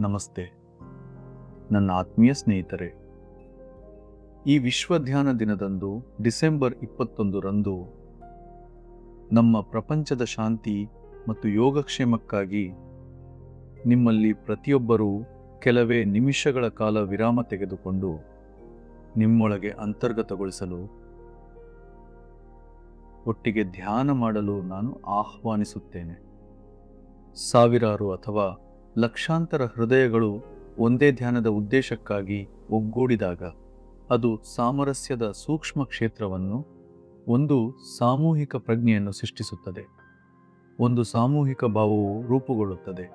ನಮಸ್ತೆ. ನನ್ನ ಆತ್ಮೀಯ ಸ್ನೇಹಿತರೆ, ಈ ವಿಶ್ವ ಧ್ಯಾನ ದಿನದಂದು ಡಿಸೆಂಬರ್ ಇಪ್ಪತ್ತೊಂದರಂದು ನಮ್ಮ ಪ್ರಪಂಚದ ಶಾಂತಿ ಮತ್ತು ಯೋಗಕ್ಷೇಮಕ್ಕಾಗಿ ನಿಮ್ಮಲ್ಲಿ ಪ್ರತಿಯೊಬ್ಬರೂ ಕೆಲವೇ ನಿಮಿಷಗಳ ಕಾಲ ವಿರಾಮ ತೆಗೆದುಕೊಂಡು ನಿಮ್ಮೊಳಗೆ ಅಂತರ್ಗತಗೊಳಿಸಲು ಒಟ್ಟಿಗೆ ಧ್ಯಾನ ಮಾಡಲು ನಾನು ಆಹ್ವಾನಿಸುತ್ತೇನೆ. ಸಾವಿರಾರು ಅಥವಾ ಲಕ್ಷಾಂತರ ಹೃದಯಗಳು ಒಂದೇ ಧ್ಯಾನದ ಉದ್ದೇಶಕ್ಕಾಗಿ ಒಗ್ಗೂಡಿದಾಗ ಅದು ಸಾಮರಸ್ಯದ ಸೂಕ್ಷ್ಮ ಕ್ಷೇತ್ರವನ್ನು, ಒಂದು ಸಾಮೂಹಿಕ ಪ್ರಜ್ಞೆಯನ್ನು ಸೃಷ್ಟಿಸುತ್ತದೆ. ಒಂದು ಸಾಮೂಹಿಕ ಭಾವವು ರೂಪುಗೊಳ್ಳುತ್ತದೆ.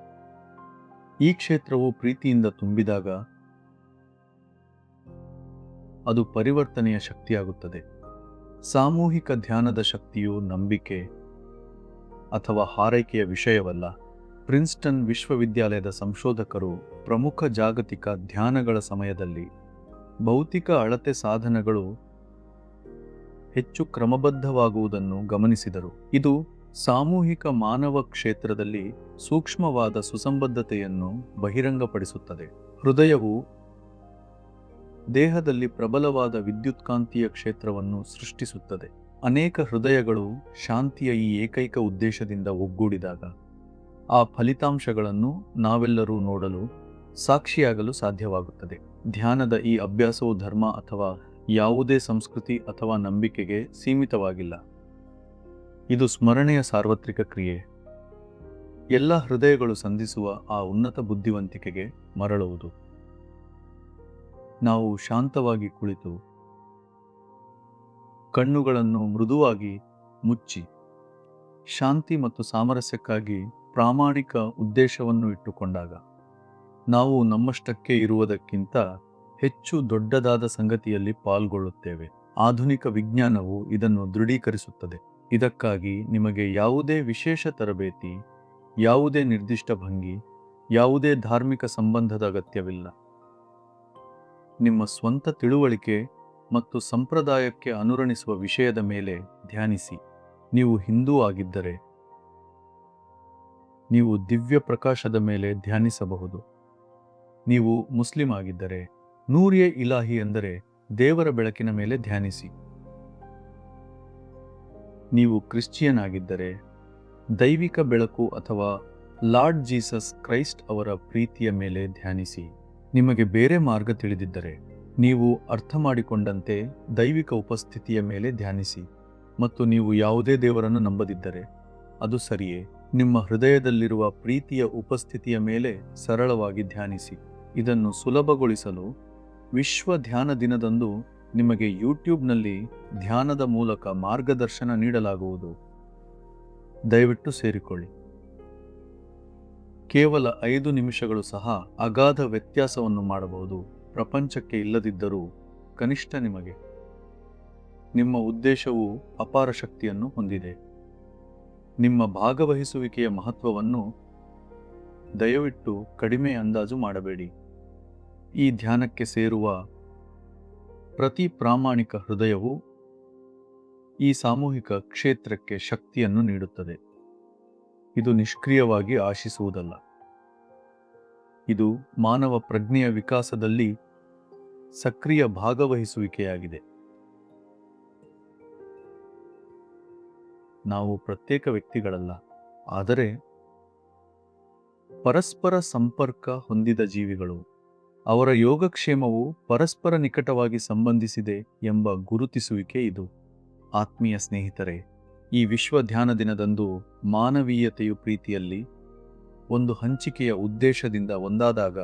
ಈ ಕ್ಷೇತ್ರವು ಪ್ರೀತಿಯಿಂದ ತುಂಬಿದಾಗ ಅದು ಪರಿವರ್ತನೆಯ ಶಕ್ತಿಯಾಗುತ್ತದೆ. ಸಾಮೂಹಿಕ ಧ್ಯಾನದ ಶಕ್ತಿಯು ನಂಬಿಕೆ ಅಥವಾ ಹಾರೈಕೆಯ ವಿಷಯವಲ್ಲ. ಪ್ರಿನ್ಸ್ಟನ್ ವಿಶ್ವವಿದ್ಯಾಲಯದ ಸಂಶೋಧಕರು ಪ್ರಮುಖ ಜಾಗತಿಕ ಧ್ಯಾನಗಳ ಸಮಯದಲ್ಲಿ ಭೌತಿಕ ಅಳತೆ ಸಾಧನಗಳು ಹೆಚ್ಚು ಕ್ರಮಬದ್ಧವಾಗುವುದನ್ನು ಗಮನಿಸಿದರು. ಇದು ಸಾಮೂಹಿಕ ಮಾನವ ಕ್ಷೇತ್ರದಲ್ಲಿ ಸೂಕ್ಷ್ಮವಾದ ಸುಸಂಬದ್ಧತೆಯನ್ನು ಬಹಿರಂಗಪಡಿಸುತ್ತದೆ. ಹೃದಯವು ದೇಹದಲ್ಲಿ ಪ್ರಬಲವಾದ ವಿದ್ಯುತ್ಕಾಂತೀಯ ಕ್ಷೇತ್ರವನ್ನು ಸೃಷ್ಟಿಸುತ್ತದೆ. ಅನೇಕ ಹೃದಯಗಳು ಶಾಂತಿಯ ಈ ಏಕೈಕ ಉದ್ದೇಶದಿಂದ ಒಗ್ಗೂಡಿದಾಗ ಆ ಫಲಿತಾಂಶಗಳನ್ನು ನಾವೆಲ್ಲರೂ ನೋಡಲು ಸಾಕ್ಷಿಯಾಗಲು ಸಾಧ್ಯವಾಗುತ್ತದೆ. ಧ್ಯಾನದ ಈ ಅಭ್ಯಾಸವು ಧರ್ಮ ಅಥವಾ ಯಾವುದೇ ಸಂಸ್ಕೃತಿ ಅಥವಾ ನಂಬಿಕೆಗೆ ಸೀಮಿತವಾಗಿಲ್ಲ. ಇದು ಸ್ಮರಣೆಯ ಸಾರ್ವತ್ರಿಕ ಕ್ರಿಯೆ. ಎಲ್ಲ ಹೃದಯಗಳು ಸಂಧಿಸುವ ಆ ಉನ್ನತ ಬುದ್ಧಿವಂತಿಕೆಗೆ ಮರಳುವುದು. ನಾವು ಶಾಂತವಾಗಿ ಕುಳಿತು ಕಣ್ಣುಗಳನ್ನು ಮೃದುವಾಗಿ ಮುಚ್ಚಿ ಶಾಂತಿ ಮತ್ತು ಸಾಮರಸ್ಯಕ್ಕಾಗಿ ಪ್ರಾಮಾಣಿಕ ಉದ್ದೇಶವನ್ನು ಇಟ್ಟುಕೊಂಡಾಗ, ನಾವು ನಮ್ಮಷ್ಟಕ್ಕೆ ಇರುವುದಕ್ಕಿಂತ ಹೆಚ್ಚು ದೊಡ್ಡದಾದ ಸಂಗತಿಯಲ್ಲಿ ಪಾಲ್ಗೊಳ್ಳುತ್ತೇವೆ. ಆಧುನಿಕ ವಿಜ್ಞಾನವು ಇದನ್ನು ದೃಢೀಕರಿಸುತ್ತದೆ. ಇದಕ್ಕಾಗಿ ನಿಮಗೆ ಯಾವುದೇ ವಿಶೇಷ ತರಬೇತಿ, ಯಾವುದೇ ನಿರ್ದಿಷ್ಟ ಭಂಗಿ, ಯಾವುದೇ ಧಾರ್ಮಿಕ ಸಂಬಂಧದ ಅಗತ್ಯವಿಲ್ಲ. ನಿಮ್ಮ ಸ್ವಂತ ತಿಳುವಳಿಕೆ ಮತ್ತು ಸಂಪ್ರದಾಯಕ್ಕೆ ಅನುರಣಿಸುವ ವಿಷಯದ ಮೇಲೆ ಧ್ಯಾನಿಸಿ. ನೀವು ಹಿಂದೂ ಆಗಿದ್ದರೆ ನೀವು ದಿವ್ಯ ಪ್ರಕಾಶದ ಮೇಲೆ ಧ್ಯಾನಿಸಬಹುದು. ನೀವು ಮುಸ್ಲಿಂ ಆಗಿದ್ದರೆ ನೂರಿಯೆ ಇಲಾಹಿ ಎಂದರೆ ದೇವರ ಬೆಳಕಿನ ಮೇಲೆ ಧ್ಯಾನಿಸಿ. ನೀವು ಕ್ರಿಶ್ಚಿಯನ್ ಆಗಿದ್ದರೆ ದೈವಿಕ ಬೆಳಕು ಅಥವಾ ಲಾರ್ಡ್ ಜೀಸಸ್ ಕ್ರೈಸ್ಟ್ ಅವರ ಪ್ರೀತಿಯ ಮೇಲೆ ಧ್ಯಾನಿಸಿ. ನಿಮಗೆ ಬೇರೆ ಮಾರ್ಗ ತಿಳಿದಿದ್ದರೆ ನೀವು ಅರ್ಥ ಮಾಡಿಕೊಂಡಂತೆ ದೈವಿಕ ಉಪಸ್ಥಿತಿಯ ಮೇಲೆ ಧ್ಯಾನಿಸಿ. ಮತ್ತು ನೀವು ಯಾವುದೇ ದೇವರನ್ನು ನಂಬದಿದ್ದರೆ ಅದು ಸರಿಯೇ? ನಿಮ್ಮ ಹೃದಯದಲ್ಲಿರುವ ಪ್ರೀತಿಯ ಉಪಸ್ಥಿತಿಯ ಮೇಲೆ ಸರಳವಾಗಿ ಧ್ಯಾನಿಸಿ. ಇದನ್ನು ಸುಲಭಗೊಳಿಸಲು ವಿಶ್ವ ಧ್ಯಾನ ದಿನದಂದು ನಿಮಗೆ ಯೂಟ್ಯೂಬ್ನಲ್ಲಿ ಧ್ಯಾನದ ಮೂಲಕ ಮಾರ್ಗದರ್ಶನ ನೀಡಲಾಗುವುದು. ದಯವಿಟ್ಟು ಸೇರಿಕೊಳ್ಳಿ. ಕೇವಲ ಐದು ನಿಮಿಷಗಳು ಸಹ ಅಗಾಧ ವ್ಯತ್ಯಾಸವನ್ನು ಮಾಡಬಹುದು. ಪ್ರಪಂಚಕ್ಕೆ ಇಲ್ಲದಿದ್ದರೂ ಕನಿಷ್ಠ ನಿಮಗೆ. ನಿಮ್ಮ ಉದ್ದೇಶವು ಅಪಾರ ಶಕ್ತಿಯನ್ನು ಹೊಂದಿದೆ. ನಿಮ್ಮ ಭಾಗವಹಿಸುವಿಕೆಯ ಮಹತ್ವವನ್ನು ದಯವಿಟ್ಟು ಕಡಿಮೆ ಅಂದಾಜು ಮಾಡಬೇಡಿ. ಈ ಧ್ಯಾನಕ್ಕೆ ಸೇರುವ ಪ್ರತಿ ಪ್ರಾಮಾಣಿಕ ಹೃದಯವು ಈ ಸಾಮೂಹಿಕ ಕ್ಷೇತ್ರಕ್ಕೆ ಶಕ್ತಿಯನ್ನು ನೀಡುತ್ತದೆ. ಇದು ನಿಷ್ಕ್ರಿಯವಾಗಿ ಆಶಿಸುವುದಲ್ಲ. ಇದು ಮಾನವ ಪ್ರಜ್ಞೆಯ ವಿಕಾಸದಲ್ಲಿ ಸಕ್ರಿಯ ಭಾಗವಹಿಸುವಿಕೆಯಾಗಿದೆ. ನಾವು ಪ್ರತ್ಯೇಕ ವ್ಯಕ್ತಿಗಳಲ್ಲ. ಆದರೆ ಪರಸ್ಪರ ಸಂಪರ್ಕ ಹೊಂದಿದ ಜೀವಿಗಳು. ಅವರ ಯೋಗಕ್ಷೇಮವು ಪರಸ್ಪರ ನಿಕಟವಾಗಿ ಸಂಬಂಧಿಸಿದೆ ಎಂಬ ಗುರುತಿಸುವಿಕೆ ಇದು. ಆತ್ಮೀಯ ಸ್ನೇಹಿತರೆ, ಈ ವಿಶ್ವ ಧ್ಯಾನ ದಿನದಂದು ಮಾನವೀಯತೆಯು ಪ್ರೀತಿಯಲ್ಲಿ ಒಂದು ಹಂಚಿಕೆಯ ಉದ್ದೇಶದಿಂದ ಒಂದಾದಾಗ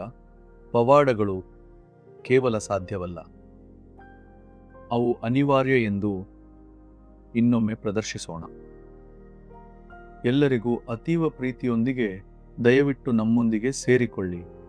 ಪವಾಡಗಳು ಕೇವಲ ಸಾಧ್ಯವಲ್ಲ. ಅವು ಅನಿವಾರ್ಯ ಎಂದು ಇನ್ನೊಮ್ಮೆ ಪ್ರದರ್ಶಿಸೋಣ. ಎಲ್ಲರಿಗೂ ಅತೀವ ಪ್ರೀತಿಯೊಂದಿಗೆ ದಯವಿಟ್ಟು ನಮ್ಮೊಂದಿಗೆ ಸೇರಿಕೊಳ್ಳಿ.